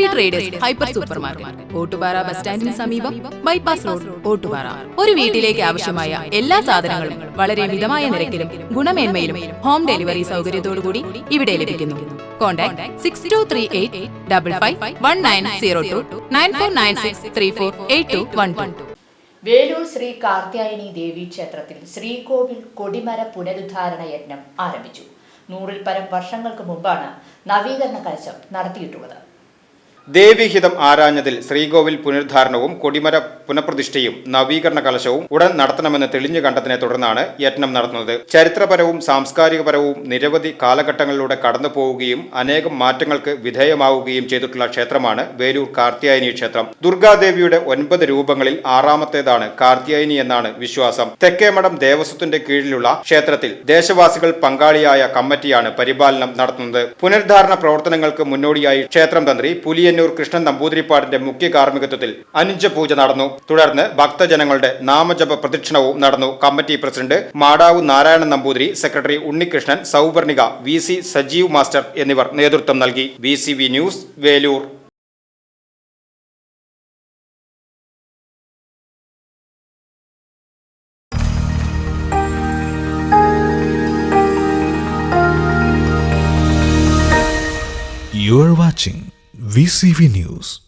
Pattambi traders hyper super market Ottupara bus സ്റ്റാൻഡിന് സമീപം bypass road Ottupara ഒരു വീട്ടിലേക്ക് ആവശ്യമായ എല്ലാ സാധനങ്ങളും വളരെ മിതമായ നിരക്കിലും ഗുണമേന്മയിലും ഹോം ഡെലിവറി സൗകര്യത്തോടുകൂടി ഇവിടെ ലഭിക്കുന്നു. Contact six two three eight double five one nine zero two nine four nine six three four eight two one two Velur Shri Karthyayani Devi ക്ഷേത്രത്തിൽ ശ്രീകോവിൽ കൊടിമര പുനരുദ്ധാരണ യജ്ഞം ആരംഭിച്ചു. നൂറിൽ പരം വർഷങ്ങൾക്ക് മുമ്പാണ് നവീകരണ കലശം നടത്തിയിട്ടുള്ളത്. ദേവിഹിതം ആരാഞ്ഞതിൽ ശ്രീകോവിൽ പുനരുദ്ധാരണവും കൊടിമര പുനഃപ്രതിഷ്ഠയും നവീകരണ കലശവും ഉടൻ നടത്തണമെന്ന് തെളിഞ്ഞു കണ്ടതിനെ തുടർന്നാണ് യജ്ഞം നടത്തുന്നത്. ചരിത്രപരവും സാംസ്കാരികപരവും നിരവധി കാലഘട്ടങ്ങളിലൂടെ കടന്നു പോവുകയും അനേകം മാറ്റങ്ങൾക്ക് വിധേയമാവുകയും ചെയ്തിട്ടുള്ള ക്ഷേത്രമാണ് വേലൂർ കാർത്തിയായനി ക്ഷേത്രം. ദുർഗാദേവിയുടെ ഒൻപത് രൂപങ്ങളിൽ ആറാമത്തേതാണ് കാർത്തിയായനി എന്നാണ് വിശ്വാസം. തെക്കേമഠം ദേവസ്വത്തിന്റെ കീഴിലുള്ള ക്ഷേത്രത്തിൽ ദേശവാസികൾ പങ്കാളിയായ കമ്മിറ്റിയാണ് പരിപാലനം നടത്തുന്നത്. പുനരുദ്ധാരണ പ്രവർത്തനങ്ങൾക്ക് മുന്നോടിയായി ക്ഷേത്രം തന്ത്രി പുലിയന്നൂർ കൃഷ്ണൻ നമ്പൂതിരിപ്പാടിന്റെ മുഖ്യ കാർമ്മികത്വത്തിൽ അനുജ പൂജ നടന്നു. തുടർന്ന് ഭക്തജനങ്ങളുടെ നാമജപ പ്രദക്ഷിണവും നടന്നു. Committee president Madav Narayanan Namboothiri secretary Unnikrishnan Souvarnika V Sajeev master എന്നിവർ നേതൃത്വം നൽകി. V news Velur. You are watching VCV News.